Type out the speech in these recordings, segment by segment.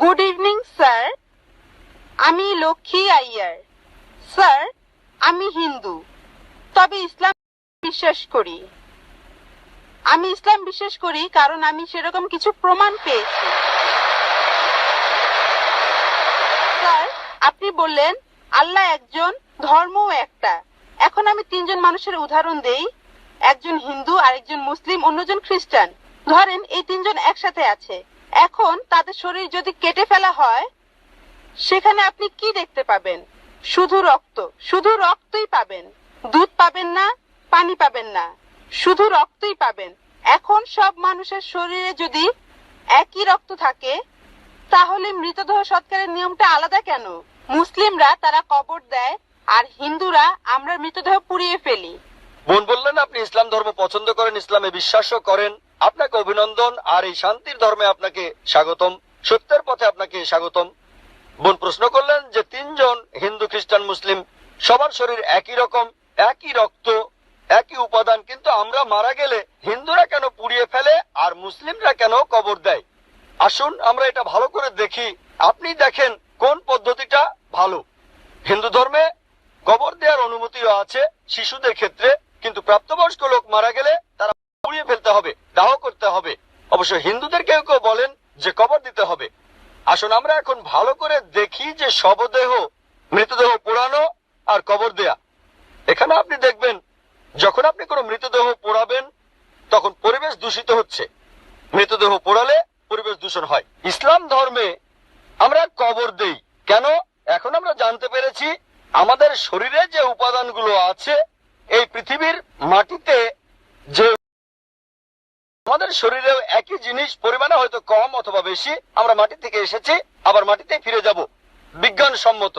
Good evening sir আমি Lakshmi Iyer. Sir আমি হিন্দু। তবে ইসলাম বিশ্বাস করি। আমি ইসলাম বিশ্বাস করি কারণ আমি সেরকম কিছু প্রমাণ পেয়েছি। স্যার আপনি বললেন, আল্লাহ একজন, ধর্মও একটা। এখন আমি তিনজন মানুষের উদাহরণ দেই। একজন হিন্দু, আরেকজন মুসলিম, অন্যজন খ্রিস্টান। ধরেন, এই তিনজন একসাথে আছে। এখন তাদের শরীর যদি কেটে ফেলা হয়, সেখানে আপনি কি দেখতে পাবেন? শুধু রক্ত। শুধু রক্তই পাবেন। দুধ পাবেন না, পানি পাবেন না। শুধু রক্তই পাবেন। এখন সব মানুষের শরীরে যদি একই রক্ত থাকে, তাহলে মৃতদেহ সৎকারের নিয়মটা আলাদা কেন? মুসলিমরা তারা কবর দেয়, আর হিন্দুরা আমরা মৃতদেহ পুড়িয়ে ফেলি। বোন বললেন আপনি ইসলাম ধর্ম পছন্দ করেন, ইসলামে বিশ্বাসও করেন। আপনাকে অভিনন্দন, আর এই শান্তির ধর্মে আপনাকে স্বাগতম, সত্যের পথে আপনাকে স্বাগতম। বোন প্রশ্ন করলেন যে, তিনজন হিন্দু, খ্রিস্টান, মুসলিম, সবার শরীর একই রকম, একই রক্ত, একই উপাদান, কিন্তু আমরা মারা গেলে হিন্দুরা কেন পুড়িয়ে ফেলে আর মুসলিমরা কেন কবর দেয়? আসুন আমরা এটা ভালো করে দেখি। আপনি দেখেন কোন পদ্ধতিটা ভালো। হিন্দু ধর্মে কবর দেওয়ার অনুমতিও আছে শিশুদের ক্ষেত্রে, কিন্তু প্রাপ্তবয়স্ক লোক মারা গেলে তারা পুড়িয়ে ফেলতে হবে। হবে। অবশ্য হিন্দুদের কেউ কেউ বলেন যে কবর দিতে হবে। আসুন আমরা এখন ভালো করে দেখি যে শবদেহ, মৃতদেহ পোড়ানো আর কবর দেয়া। এখানে আপনি দেখবেন, যখন আপনি কোনো মৃতদেহ পোড়াবেন, তখন পরিবেশ দূষিত হচ্ছে। মৃতদেহ পোড়ালে পরিবেশ দূষণ হয়। ইসলাম ধর্মে আমরা কবর দেই। কেন? এখন আমরা জানতে পেরেছি, আমাদের শরীরে যে উপাদানগুলো আছে, এই পৃথিবীর মাটিতে যে আমাদের শরীরেও একই জিনিস পরিমাণে হয়তো কম অথবা বেশি, আমরা মাটি থেকে এসেছি, আবার মাটিতে ফিরে যাব। বিজ্ঞান সম্মত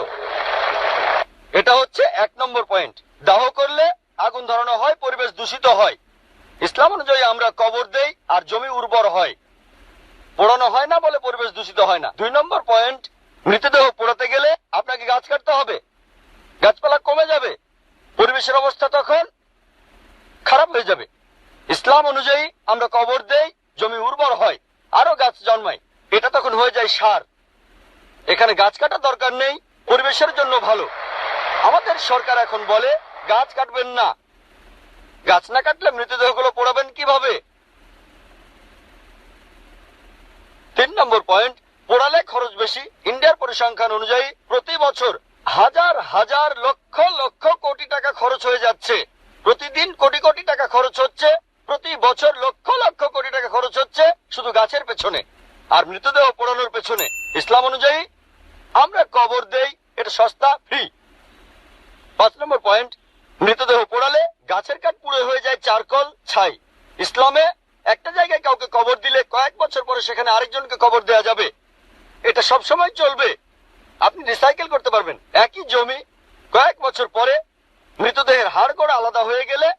এটা হচ্ছে এক নম্বর পয়েন্ট। দাহ করলে আগুন ধরানো হয়, পরিবেশ দূষিত হয়। ইসলাম অনুযায়ী আমরা কবর দেই আর জমি উর্বর হয়। পোড়ানো হয় না বলে পরিবেশ দূষিত হয় না। দুই নম্বর পয়েন্ট, মৃতদেহ পোড়াতে গেলে আপনাকে গাছ কাটতে হবে। গাছপালা কমে যাবে। পরিবেশের অবস্থা তখন খারাপ হয়ে যাবে। ইসলাম অনুযায়ী আমরা কবর দেই, জমি উর্বর হয় আরও গাছ জন্মায়। এটা তখন হয়ে যায় সার। এখানে গাছ কাটার দরকার নেই, পরিবেশের জন্য ভালো। আমাদের সরকার এখন বলে, গাছ কাটবেন না। গাছ না কাটলে মৃতদেহগুলো পোড়াবেন কীভাবে? তিন নম্বর পয়েন্ট, পোড়ালে খরচ বেশি। ইন্ডিয়ার পরিসংখ্যান অনুযায়ী প্রতি বছর হাজার হাজার লক্ষ লক্ষ কোটি টাকা খরচ হয়ে যাচ্ছে। প্রতিদিন কোটি কোটি টাকা খরচ হচ্ছে। প্রতি বছর লক্ষ লক্ষ কোটি টাকা খরচ হচ্ছে শুধু গাছের পেছনে আর মৃতদেহ পোড়ানোর পেছনে। ইসলাম অনুযায়ী আমরা কবর দেই, এটা সস্তা ফ্রি পাঁচ নম্বর পয়েন্ট মৃতদেহ পোড়ালে গাছের কাঠ পুড়ে হয়ে যায় চারকল, ছাই। ইসলামে একটা জায়গায় কাউকে কবর দিলে কয়েক বছর পরে সেখানে আরেকজনকে কবর দেওয়া যাবে। এটা সব সময় চলবে। আপনি রিসাইকেল করতে পারবেন। একই জমি কয়েক বছর পরে মৃতদেহের হাড় গোড় আলাদা হয়ে গেলে